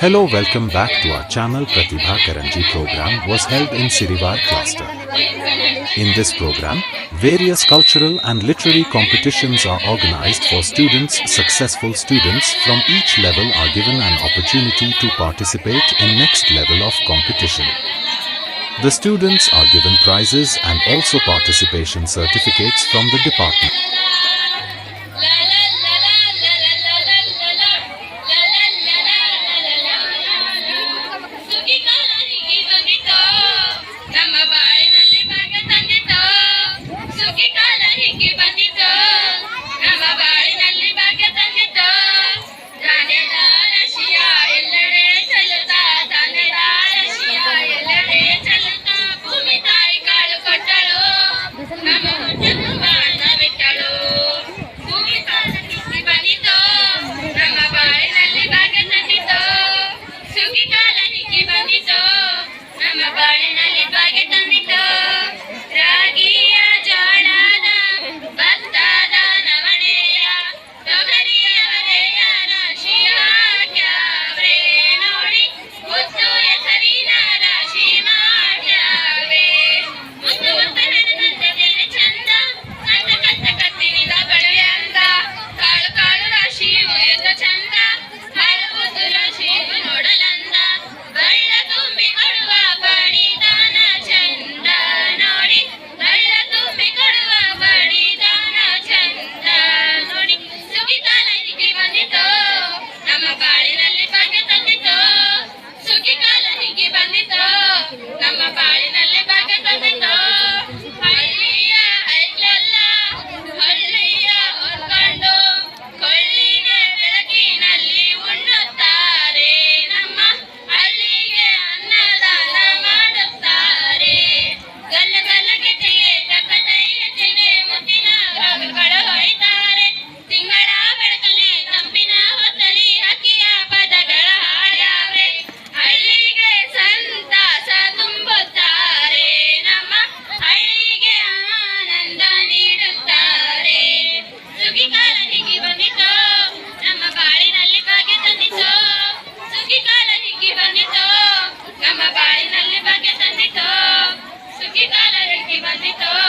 Hello, welcome back to our channel. Pratibha Karanji program was held in Sirivar cluster. In this program, various cultural and literary competitions are organized for students. Successful students from each level are given an opportunity to participate in next level of competition. The students are given prizes and also participation certificates from the department. ಸುಖಿ ಕಾಲ ಹಿಗ್ಗಿ ಬಂದಿತು ನಮ್ಮ ಬಾಳಿನಲ್ಲಿ ಭಾಗ್ಯ ತಂದಿತು ಧಾನ್ಯದ ರಶಿಯ ಎಲ್ಲೆಡೆ ಚೆಲ್ಲುತ್ತಾ ಧಾನ್ಯದ ರಶಿಯ ಎಲ್ಲೆಡೆ ಚೆಲ್ಲುತ್ತಾ ಭೂಮಿ ತಾಯಿ ಕಾಳು ಕೊಟ್ಟಳು ನಮ್ಮ ಹೊಟ್ಟೆ ತುಂಬ ಅನ್ನ ಬಿಟ್ಟಳು ಭೂಮಿ ಕಾಲ ಹಿಗ್ಗಿ ಬಂದಿತು ನಮ್ಮ ಬಾಳಿನಲ್ಲಿ ಭಾಗ್ಯ ತಂದಿತು ಸುಖಿ ಕಾಲ ಹಿಗ್ಗಿ ಬಂದಿತು ನಮ್ಮ ಬಾಳಿನಲ್ಲಿ ಭಾಗ್ಯ ತಂದಿತು ಬಂದಿತು